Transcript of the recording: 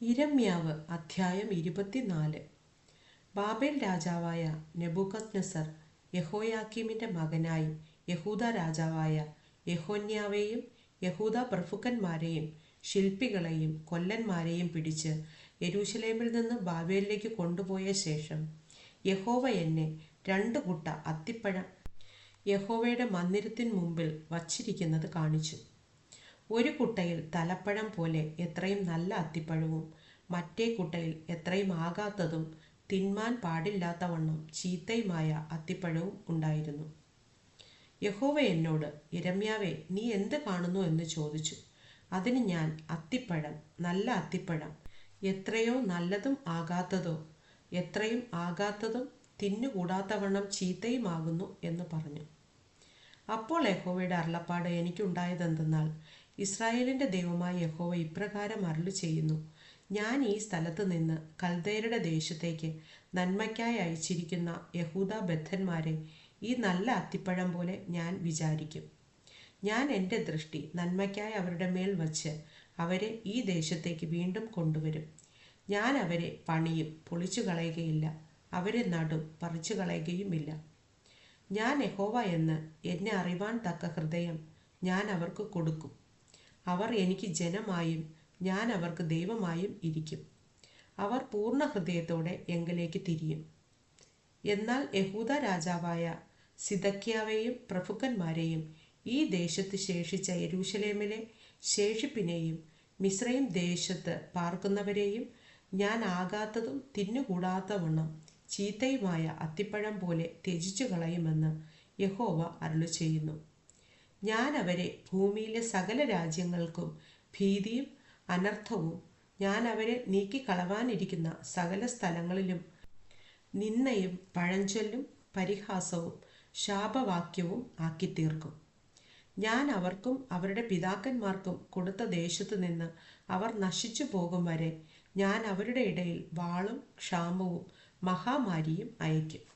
ഇരമ്യാവ് അധ്യായം ഇരുപത്തിനാല്. ബാബേൽ രാജാവായ നെബൂഖദ്നസർ യഹോയാക്കീമിന്റെ മകനായി യഹൂദ രാജാവായ യഹോന്യാവെയും യഹൂദ പ്രഭുക്കന്മാരെയും ശില്പികളെയും കൊല്ലന്മാരെയും പിടിച്ച് യെരൂശലേമിൽ നിന്ന് ബാബേലിലേക്ക് കൊണ്ടുപോയ ശേഷം യഹോവ എന്നെ രണ്ട് കുട്ട അത്തിപ്പഴം യഹോവയുടെ മന്ദിരത്തിന് മുമ്പിൽ വച്ചിരിക്കുന്നത് കാണിച്ചു. ഒരു കുട്ടയിൽ തലപ്പഴം പോലെ എത്രയും നല്ല അത്തിപ്പഴവും മറ്റേ കുട്ടയിൽ എത്രയും ആകാത്തതും തിന്മാൻ പാടില്ലാത്തവണ്ണം ചീത്തയുമായ അത്തിപ്പഴവും ഉണ്ടായിരുന്നു. യഹോവ എന്നോട് ഇരമ്യാവേ നീ എന്ത് കാണുന്നു എന്ന് ചോദിച്ചു. അതിന് ഞാൻ അത്തിപ്പഴം നല്ല അത്തിപ്പഴം എത്രയോ നല്ലതും ആകാത്തതോ എത്രയും ആകാത്തതും തിന്നുകൂടാത്തവണ്ണം ചീത്തയുമാകുന്നു എന്ന് പറഞ്ഞു. അപ്പോൾ യഹോവയുടെ അരുളപ്പാട് എനിക്കുണ്ടായതെന്തെന്നാൽ ഇസ്രായേലിന്റെ ദൈവമായ യഹോവ ഇപ്രകാരം അരുളി ചെയ്യുന്നു. ഞാൻ ഈ സ്ഥലത്ത് നിന്ന് കൽദേരുടെ ദേശത്തേക്ക് നന്മയ്ക്കായി അയച്ചിരിക്കുന്ന യഹൂദ ബദ്ധന്മാരെ ഈ നല്ല അത്തിപ്പഴം പോലെ ഞാൻ വിചാരിക്കും. ഞാൻ എന്റെ ദൃഷ്ടി നന്മയ്ക്കായി അവരുടെ മേൽ വച്ച് അവരെ ഈ ദേശത്തേക്ക് വീണ്ടും കൊണ്ടുവരും. ഞാൻ അവരെ പണിയും പൊളിച്ചു കളയുകയില്ല. അവരെ നടും പറിച്ചു കളയുകയുമില്ല. ഞാൻ യഹോവ എന്ന് എന്നെ അറിവാൻ തക്ക ഹൃദയം ഞാൻ അവർക്ക് കൊടുക്കും. അവർ എനിക്ക് ജനമായും ഞാൻ അവർക്ക് ദൈവമായും ഇരിക്കും. അവർ പൂർണ ഹൃദയത്തോടെ എങ്കിലേക്ക് തിരിയും. എന്നാൽ യഹൂദ രാജാവായ സിതക്യാവെയും പ്രഭുക്കന്മാരെയും ഈ ദേശത്ത് ശേഷിച്ച യരൂഷലേമിലെ ശേഷിപ്പിനെയും മിശ്രയും ദേശത്ത് പാർക്കുന്നവരെയും ഞാൻ ആകാത്തതും തിന്നുകൂടാത്തവണ്ണം ചീത്തയുമായ അത്തിപ്പഴം പോലെ ത്യജിച്ചു കളയുമെന്ന് യഹോവ അരുളി ചെയ്യുന്നു ഞാൻ അവരെ ഭൂമിയിലെ സകല രാജ്യങ്ങൾക്കും ഭീതിയും അനർത്ഥവും ഞാൻ അവരെ നീക്കിക്കളവാനിരിക്കുന്ന സകല സ്ഥലങ്ങളിലും നിന്നയും പഴഞ്ചൊല്ലും പരിഹാസവും ശാപവാക്യവും ആക്കിത്തീർക്കും. ഞാൻ അവർക്കും അവരുടെ പിതാക്കന്മാർക്കും കൊടുത്ത ദേശത്തു നിന്ന് അവർ നശിച്ചു പോകും വരെ ഞാൻ അവരുടെ ഇടയിൽ വാളും ക്ഷാമവും മഹാമാരിയും അയക്കും